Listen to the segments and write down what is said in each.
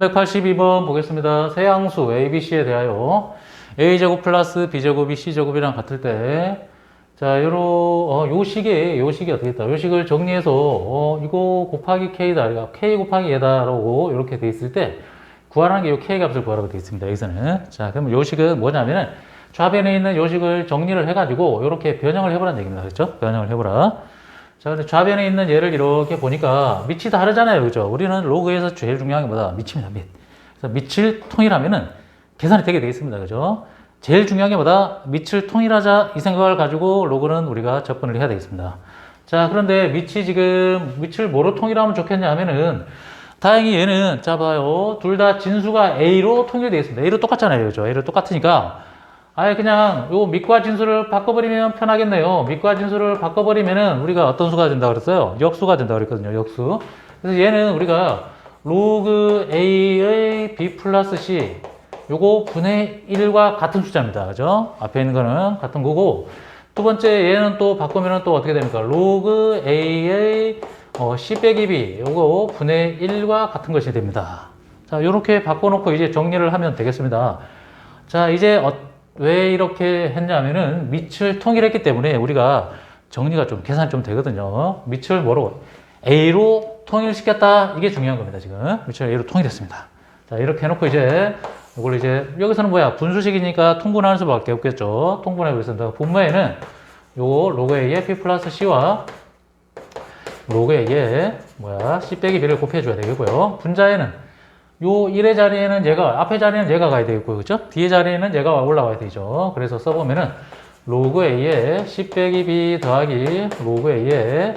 182번 보겠습니다. 세양수 ABC에 대하여 A제곱 플러스 B제곱이 C제곱이랑 같을 때, 자, 요로, 어, 요 식이, 요 식이 어떻게 있다. 요 식을 정리해서, 어, 이거 곱하기 K다. 그러니까 K 곱하기 얘다라고 이렇게 돼 있을 때, 구하라는 게 요 K 값을 구하라고 돼 있습니다. 여기서는. 자, 그러면 요 식은 뭐냐면은, 좌변에 있는 요 식을 정리를 해가지고, 요렇게 변형을 해보라는 얘기입니다. 그렇죠? 변형을 해보라. 자, 근데 좌변에 있는 얘를 이렇게 보니까 밑이 다르잖아요. 그죠? 우리는 로그에서 제일 중요한 게 뭐다? 밑입니다. 밑. 그래서 밑을 통일하면은 계산이 되게 되겠습니다. 그죠? 제일 중요한 게 뭐다? 밑을 통일하자 이 생각을 가지고 로그는 우리가 접근을 해야 되겠습니다. 자, 그런데 밑이 지금 밑을 뭐로 통일하면 좋겠냐 하면은 다행히 얘는 자 봐요. 둘 다 진수가 A로 통일되겠습니다. A로 똑같잖아요. 그죠? A로 똑같으니까 아예 그냥 요 밑과 진수를 바꿔버리면 편하겠네요. 밑과 진수를 바꿔버리면은 우리가 어떤 수가 된다 그랬어요? 역수가 된다 그랬거든요. 역수. 그래서 얘는 우리가 로그 A의 B 플러스 C 요거 분의 1과 같은 숫자입니다. 그죠? 앞에 있는 거는 같은 거고 두 번째 얘는 또 바꾸면은 또 어떻게 됩니까? 로그 A의 어, C 빼기 B 요거 분의 1과 같은 것이 됩니다. 자, 요렇게 바꿔놓고 이제 정리를 하면 되겠습니다. 자, 이제 어, 왜 이렇게 했냐면은 밑을 통일했기 때문에 우리가 정리가 좀 계산이 좀 되거든요. 밑을 뭐로 A로 통일시켰다 이게 중요한 겁니다. 지금 밑을 A로 통일했습니다. 자 이렇게 해놓고 이제 이걸 이제 여기서는 뭐야 분수식이니까 통분하는 수밖에 없겠죠. 통분하고 있습니다. 분모에는 요 로그 A의 P 플러스 C와 로그 A의 뭐야 C 빼기 B를 곱해줘야 되겠고요. 분자에는 요 1의 자리에는 얘가, 앞에 자리에는 얘가 가야 되겠고요. 그죠? 뒤에 자리에는 얘가 올라와야 되죠. 그래서 써보면은, 로그 A에 C 빼기 B 더하기 로그 A에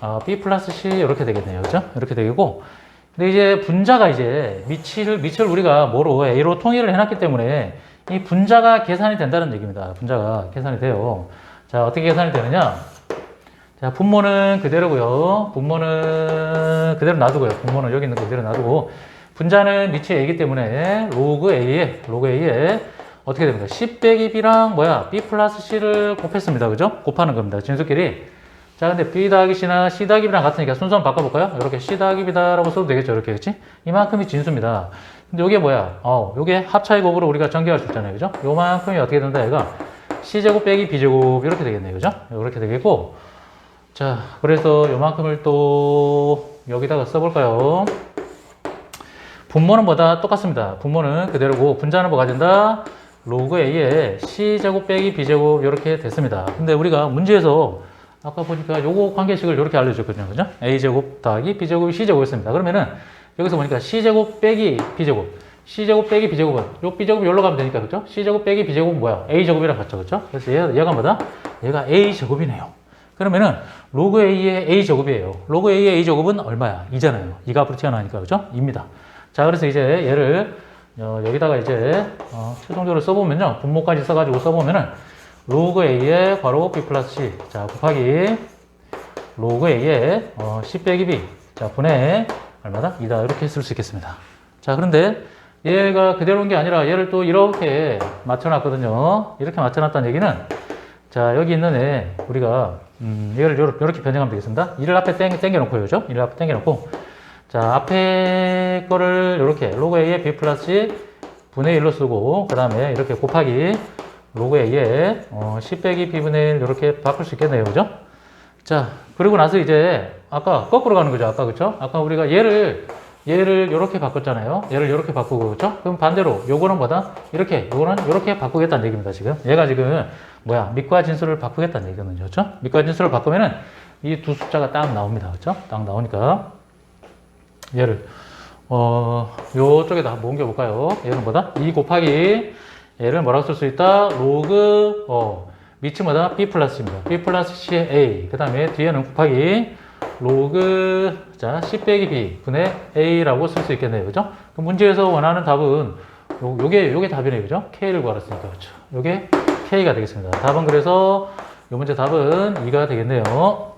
어, B 플러스 C 이렇게 되겠네요. 그죠? 이렇게 되겠고. 근데 이제 분자가 이제 밑을, 밑을 우리가 뭐로 A로 통일을 해놨기 때문에 이 분자가 계산이 된다는 얘기입니다. 분자가 계산이 돼요. 자, 어떻게 계산이 되느냐? 자, 분모는 그대로고요. 분모는 그대로 놔두고요. 분모는 여기 있는 거 그대로 놔두고 분자는 밑에 A이기 때문에 로그 A에 로그 A에 어떻게 됩니까? C 빼기 B랑 뭐야? B 플러스 C를 곱했습니다. 그죠? 곱하는 겁니다. 진수끼리. 자, 근데 B 더하기 C나 C 더하기 B랑 같으니까 순서 한번 바꿔볼까요? 이렇게 C 더하기 B다라고 써도 되겠죠. 이렇게, 그치? 이만큼이 진수입니다. 근데 이게 뭐야? 어, 요게 합차의 곱으로 우리가 전개할 수 있잖아요. 그죠? 요만큼이 어떻게 된다, 얘가? C제곱 빼기 B제곱 이렇게 되겠네요. 그죠? 이렇게 되겠고. 자, 그래서 요만큼을 또 여기다가 써볼까요? 분모는 뭐다? 똑같습니다. 분모는 그대로고 분자는 뭐가 된다? 로그 A에 C제곱 빼기 B제곱 이렇게 됐습니다. 근데 우리가 문제에서 아까 보니까 요거 관계식을 이렇게 알려줬거든요. 그죠? A제곱 더하기 B제곱이 C제곱이었습니다. 그러면은 여기서 보니까 C제곱 빼기 B제곱 C제곱 빼기 B제곱은 요 B제곱 여기로 가면 되니까 그죠? C제곱 빼기 B제곱은 뭐야? A제곱이랑 같죠. 그죠? 그래서 얘, 얘가 뭐다? 얘가 A제곱이네요. 그러면은 로그 A의 A제곱이에요. 로그 A의 A제곱은 얼마야? 2잖아요. 2가 앞으로 튀어나오니까 그죠? 2입니다. 자, 그래서 이제 얘를 어, 여기다가 이제 어, 최종적으로 써보면요. 분모까지 써가지고 써보면은 로그 A의 괄호 B 플러스 C 자 곱하기 로그 A의 어, C 빼기 B 자 분의 얼마다? 2다 이렇게 쓸 수 있겠습니다. 자 그런데 얘가 그대로인 게 아니라 얘를 또 이렇게 맞춰놨거든요. 이렇게 맞춰놨다는 얘기는 자 여기 있는 애 우리가 음, 얘를 요렇게, 변형하면 되겠습니다. 1을 앞에 땡, 땡겨놓고 요죠? 1을 앞에 땡겨놓고 자, 앞에 거를 이렇게 로그 A에 B 플러스 분의 1로 쓰고, 그 다음에 이렇게 곱하기 로그 A에 어, C 빼기 B분의 1 이렇게 바꿀 수 있겠네요. 그죠? 자, 그리고 나서 이제 아까 거꾸로 가는 거죠. 아까 그쵸? 아까 우리가 얘를 얘를 이렇게 바꿨잖아요. 얘를 이렇게 바꾸고 그렇죠? 그럼 반대로 요거는 뭐다? 이렇게 요거는 이렇게 바꾸겠다는 얘기입니다. 지금 얘가 지금 뭐야 밑과 진수를 바꾸겠다는 얘기거든요. 그렇죠? 밑과 진수를 바꾸면은 이 두 숫자가 딱 나옵니다. 그렇죠? 딱 나오니까 얘를 어 요쪽에다 한번 옮겨 볼까요? 얘는 뭐다? 2 곱하기 얘를 뭐라고 쓸 수 있다? 로그 어 뭐다? b 플러스입니다. b 플러스 c의 a 그 다음에 뒤에는 곱하기 로그 자 c 빼기 b 분의 a라고 쓸 수 있겠네요. 그죠? 그 문제에서 원하는 답은 요, 요게 요게 답이네요. 그죠? k를 구하랬으니까 그렇죠. 요게 k가 되겠습니다. 답은 그래서 요 문제 답은 2가 되겠네요.